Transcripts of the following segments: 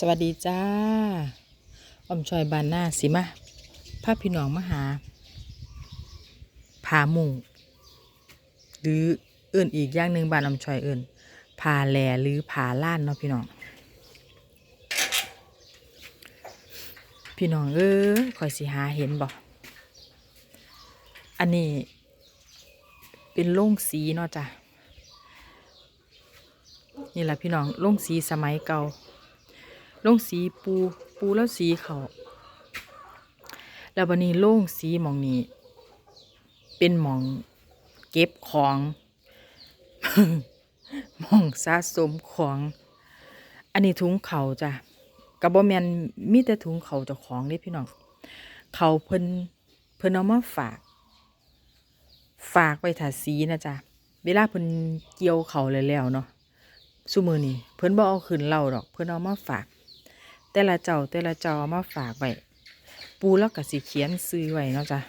สวัสดีจ้าอมชอยบานหน้าสิมาพาพี่น้องมาหาผาหมู่หรือเอื่นอีกอย่างหนึ่งบานอมชอยเอื่นผาแหลหรือผาล้านเนาะพี่น้อง พี่น้องเอ้ยคอยสิหาเห็นบ่อันนี้เป็นโล่งสีเนาะจ้ะนี่แหละพี่น้องโล่งสีสมัยเก่า ลงสีปูปูแล้วสีเขาแล้ววันนี้โล่งสีหมองนี้ เป็นหมองเก็บของหมองสะสมของ อันนี้ถุงเขาจ้ะกระบอแมนมีแต่ถุงเขาเจ้าของเด้พี่น้องเขาเพิ่นเพิ่นเอามาฝาก ฝากไว้ถาสีนะจ๊ะเวลาเพิ่นเกี่ยวเขาเลยแล้วเนาะซุมือนี่เพิ่นบ่เอาขึ้นเล่าดอก เพิ่นเอามาฝาก แต่ละเจ้าแต่ละเจ้าเอมาฝากไว้ปูแล้วก็สิเขียนซื้อไว้เนาะจ้ะ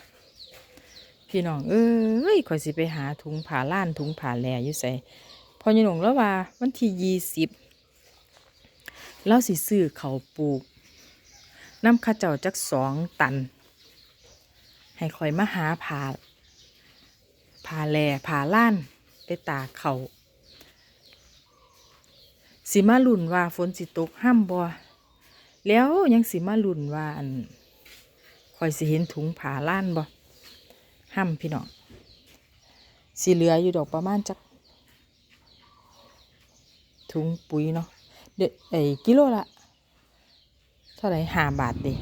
พี่น้องเอ้ยข่อยสิไปหาถุงผ่าล้านถุงผ่าแลอยู่ใส่พอยายหนงแล้วว่าวันที่ยี่สิบเราสิซื้อเขาปลูกน้ำข้าเจ้าจักสองตัน ให้ข่อยมาหาผ่าผ่าแลผ่าล้านไปตาเขาสิมาลุ่นว่าฝนสิตกห้ามบ่ แล้วยังสิมาลุ่นว่าอันคอยสิเห็นถุงผาล้านบ่ห้ำพี่น้องสีเหลืออยู่ดอกประมาณจักถุงปุ๋ยเนาะเด็ดไอ้กิโลละเท่าไหร่ห้าบาทเด้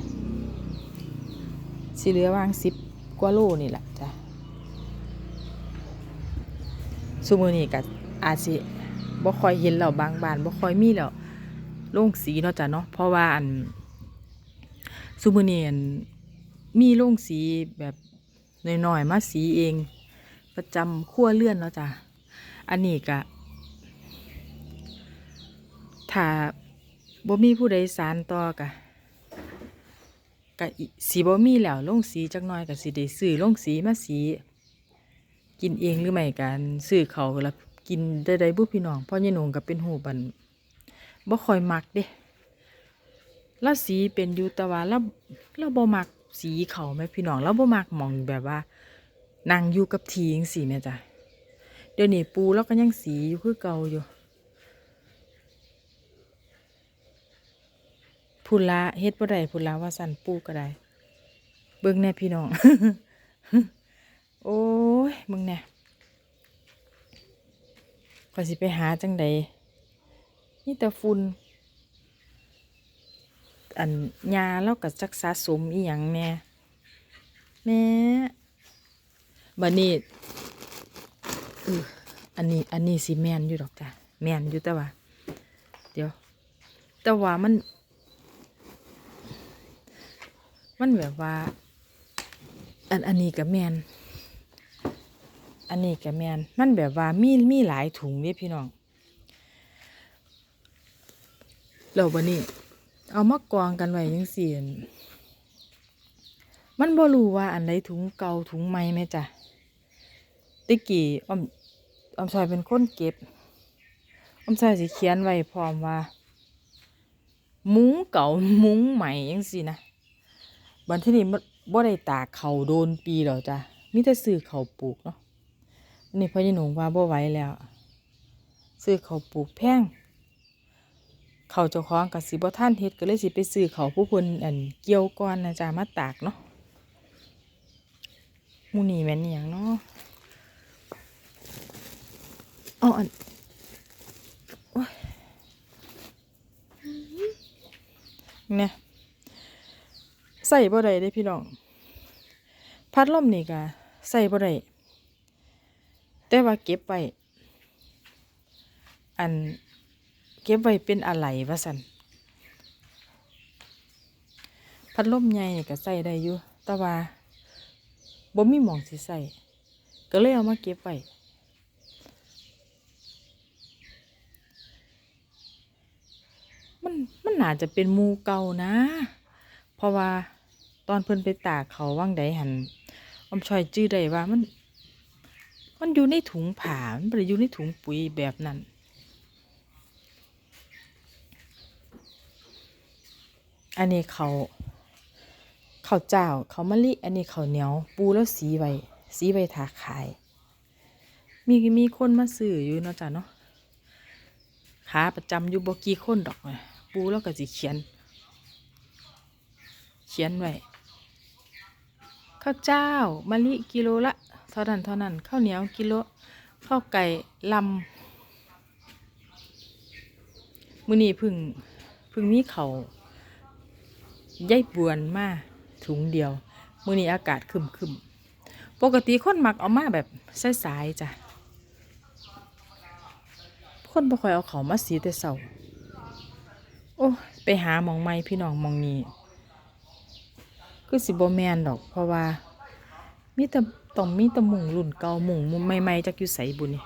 สีเหลือวางสิบกว่าโลนี่แหละจ้ะซูมือนี่กับอาจสิบ่ค่อยเห็นแล้วบางบานบ่ค่อยมีแล้ว โล่งสีเนาะจ้ะเนาะเพราะว่าอันซูมเนียนมีโล่งสีแบบหน้อยๆมาสีเอง ประจำขั้วเลื่อนเนาะจ้ะอันนี้กะถ้าบ่มีผู้ใดสารต่อกะกะสีบ่มีแล้วล่งสีจักหน่อยกะสิได้ซื้อล่งสีมาสี กินเองหรือไม่กันซื้อเขาแล้วกินได้ได้บุพี่น้องพราะยายนงก็เป็นหูบัน บ่ค่อยมักเด้แล้วสีเป็นอยู่แต่ว่าเราเราบ่มักสีเขาแม่พี่น้องเราบ่มักมองแบบว่านั่งอยู่กับทีจังซี่แม่จ้ะเดี๋ยวนี้ปูเราก็ยังสีอยู่คือเก่าอยู่พุนละเฮ็ดบ่ได้พุนละว่าสั่นปูก็ได้เบิ่งแน่พี่น้อง โอ้ยมึงแน่ก็สิไปหาจังใด นี่แต่ฝุ่นอันยาแล้วก็จักสะสมอีหยังแน่แม่บัดนี้เอออันนี้อันนี้สิแมนอยู่ดอกจ้ะแมนอยู่แต่ว่า เดี๋ยว แต่ว่ามัน มันแบบว่า อันอันนี้กับแมนอันนี้กับแมนมันแบบว่ามีมีหลายถุงเนี่ยพี่น้อง แล้ววันนี้ เอามากองกันไว้ยังเสียนมันบ่รู้ว่าอันใดถุงเก่าถุงใหม่ไหมจ้ะติกี้ออมออมชอยเป็นคนเก็บออมชอยสิเขียนไว้พร้อมว่า มุ้งเก่ามุ้งใหม่ยังสินะบันที่นี้บ่ได้ตากเขาโดนปีหรอจ้ะมีแต่ซื้อเขาปลูกเนาะนนี้พ่อยี่หนุ่งว่าบ่ไหวแล้ว ซื้อเขาปลูกแพง เขาเจ้าของกับสิบ่ท่านเฮ็ดก็เลยสิไปซื้อเขาผู้คนอันเกี่ยวก่อนนะจ๊ะมาตากเนาะมูนี่แม่นอย่างเนาะอ๋ออันโอ้ยเนี่ยใส่บ่ได้เด้พี่น้อง พัดลมนี่ก็ใส่บ่ได้แต่ว่าเก็บไว้อัน เก็บไว้เป็นอะไรวะสันพัดลมใหญ่นี่ก็ใส่ได้อยู่แต่ว่าบ่มีหมองสิใส่ก็เลยเอามาเก็บไว้มันมันน่าจะเป็นมูเก่านะ เพราะว่าตอนเพิ่นไปตากเขาว่างใดหันอมชอยจื้อได้ว่ามัน มันอยู่ในถุงผ้ามันบ่ได้อยู่ในถุงปุ๋ยแบบนั้น อันนี้เขาเขาเจ้าเขามะลิอันนี้เขาเหนียว ปูแล้วสีไว้สีไว้ถาขาย มีมีคนมาซื้ออยู่เนาะจ้ะเนาะขาประจำอยู่บกี่คนดอกปูแล้วก็สิเขียน เขียนไว้ข้าวเจ้ามะลิกิโลละเท่านั้นเท่านั้นข้าวเหนียวกิโลข้าวไก่ลำมือนี้พึ่งพึ่งมีเขาว ยายบวนมาถุงเดียว มื้อนี้อากาศครึมปกติคนมักเอามาแบบสายๆจ้ะ คนบ่ค่อยเอาเขามาสีแต่เสาโอ้ไปหาหมองไม้พี่น้องมองนี้คือสิบ่แมนดอก เพราะว่ามีแต่ต้องมีแต่มุงรุ่นเก่าหมุงใหม่ๆจากอยู่ไสบุนี่